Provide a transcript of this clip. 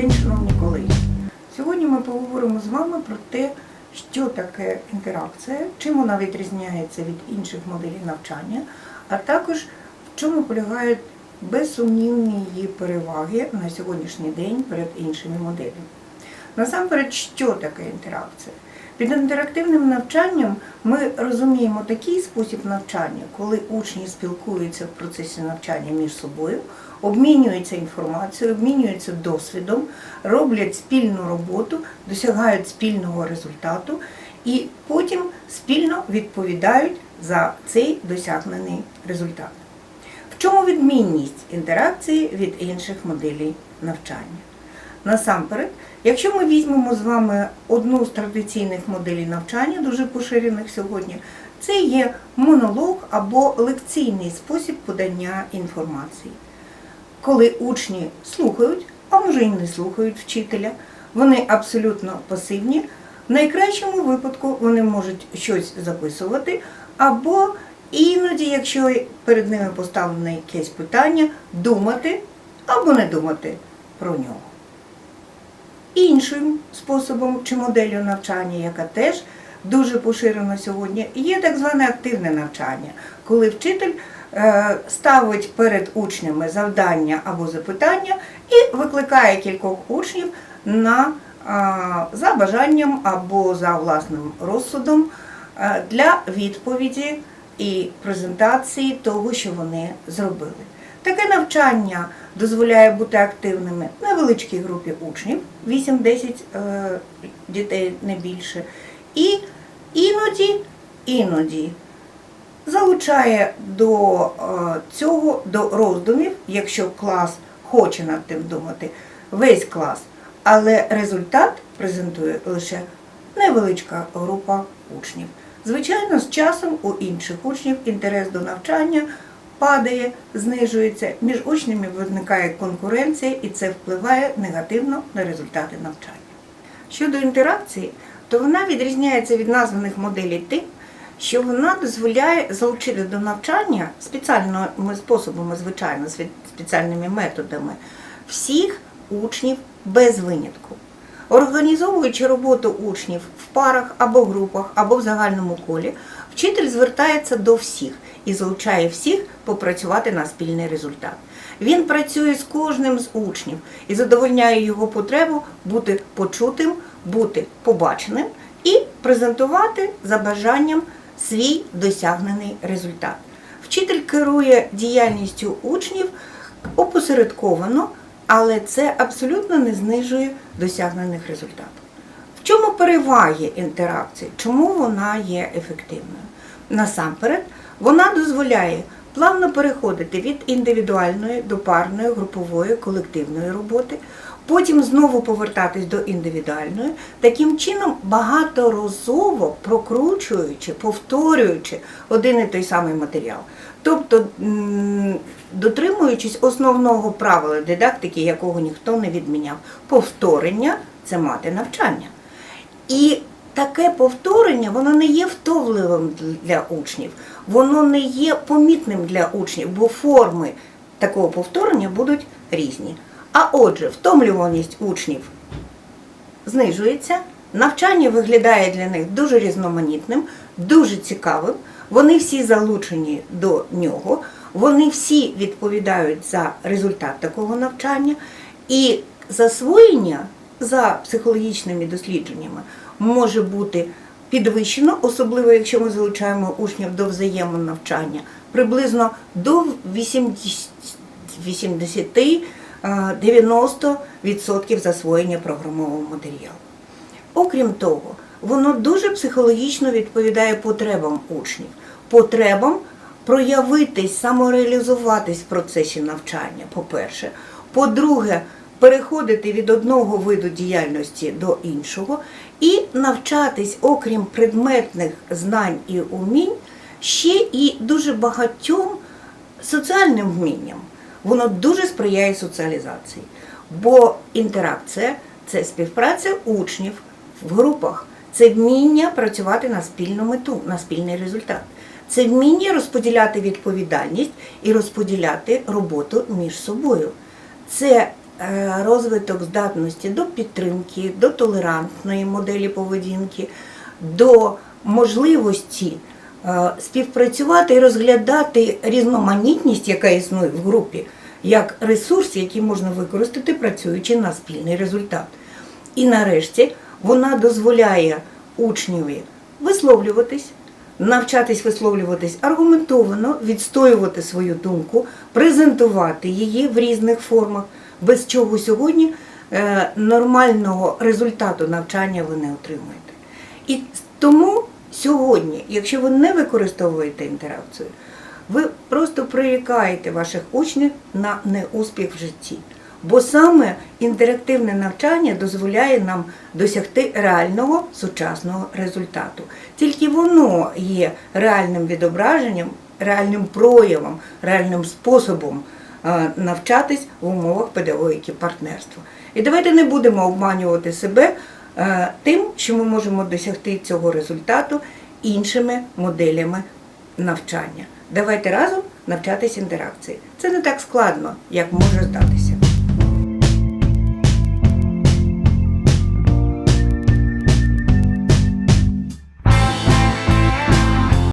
день, шановні колеги. Сьогодні ми поговоримо з вами про те, що таке інтеракція, чим вона відрізняється від інших моделей навчання, а також в чому полягають безсумнівні її переваги на сьогоднішній день перед іншими моделями. Насамперед, що таке інтеракція? Під інтерактивним навчанням ми розуміємо такий спосіб навчання, коли учні спілкуються в процесі навчання між собою, обмінюються інформацією, обмінюються досвідом, роблять спільну роботу, досягають спільного результату і потім спільно відповідають за цей досягнений результат. В чому відмінність інтеракції від інших моделей навчання? Насамперед, якщо ми візьмемо з вами одну з традиційних моделей навчання, дуже поширених сьогодні, це є монолог або лекційний спосіб подання інформації. Коли учні слухають, а може і не слухають вчителя, вони абсолютно пасивні. В найкращому випадку вони можуть щось записувати, або іноді, якщо перед ними поставлене якесь питання, думати або не думати про нього. Іншим способом чи моделлю навчання, яка теж дуже поширена сьогодні, є так зване активне навчання, коли вчитель е, ставить перед учнями завдання або запитання і викликає кількох учнів на, е, за бажанням або за власним розсудом е, для відповіді і презентації того, що вони зробили. Таке навчання дозволяє бути активними невеличкій групі учнів, 8-10 е, дітей не більше. І іноді, іноді залучає до е, цього, до роздумів, якщо клас хоче над тим думати, весь клас. Але результат презентує лише невеличка група учнів. Звичайно, з часом у інших учнів інтерес до навчання падає, знижується, між учнями виникає конкуренція і це впливає негативно на результати навчання. Щодо інтеракції, то вона відрізняється від названих моделей тим, що вона дозволяє залучити до навчання спеціальними способами, звичайно, спеціальними методами всіх учнів без винятку. Організовуючи роботу учнів в парах або групах, або в загальному колі, вчитель звертається до всіх і залучає всіх попрацювати на спільний результат. Він працює з кожним з учнів і задовольняє його потребу бути почутим, бути побаченим і презентувати за бажанням свій досягнений результат. Вчитель керує діяльністю учнів опосередковано, але це абсолютно не знижує досягнених результатів. В чому переваги інтеракції? Чому вона є ефективною? Насамперед, вона дозволяє плавно переходити від індивідуальної до парної, групової, колективної роботи, потім знову повертатись до індивідуальної, таким чином багаторазово прокручуючи, повторюючи один і той самий матеріал. Тобто, дотримуючись основного правила дидактики, якого ніхто не відміняв, повторення це мати навчання. І таке повторення воно не є втовливим для учнів, воно не є помітним для учнів, бо форми такого повторення будуть різні. А отже, втомлюваність учнів знижується, навчання виглядає для них дуже різноманітним, дуже цікавим. Вони всі залучені до нього, вони всі відповідають за результат такого навчання, і засвоєння за психологічними дослідженнями може бути підвищено, особливо якщо ми залучаємо учнів до взаємонавчання, приблизно до 80-90% засвоєння програмового матеріалу. Окрім того, воно дуже психологічно відповідає потребам учнів, потребам проявитись, самореалізуватись в процесі навчання, по-перше. По-друге, переходити від одного виду діяльності до іншого і навчатись, окрім предметних знань і умінь, ще і дуже багатьом соціальним вмінням. Воно дуже сприяє соціалізації, бо інтеракція це співпраця учнів в групах, це вміння працювати на спільну мету, на спільний результат. Це вміння розподіляти відповідальність і розподіляти роботу між собою. Це розвиток здатності до підтримки, до толерантної моделі поведінки, до можливості е, співпрацювати і розглядати різноманітність, яка існує в групі, як ресурс, який можна використати, працюючи на спільний результат. І нарешті вона дозволяє учневі висловлюватись, навчатись висловлюватись аргументовано, відстоювати свою думку, презентувати її в різних формах, без чого сьогодні е, нормального результату навчання ви не отримуєте. І тому сьогодні, якщо ви не використовуєте інтеракцію, ви просто прирікаєте ваших учнів на неуспіх в житті. Бо саме інтерактивне навчання дозволяє нам досягти реального сучасного результату. Тільки воно є реальним відображенням, реальним проявом, реальним способом навчатись в умовах педагогіки партнерства. І давайте не будемо обманювати себе е, тим, що ми можемо досягти цього результату іншими моделями навчання. Давайте разом навчатись інтеракції. Це не так складно, як може здатися.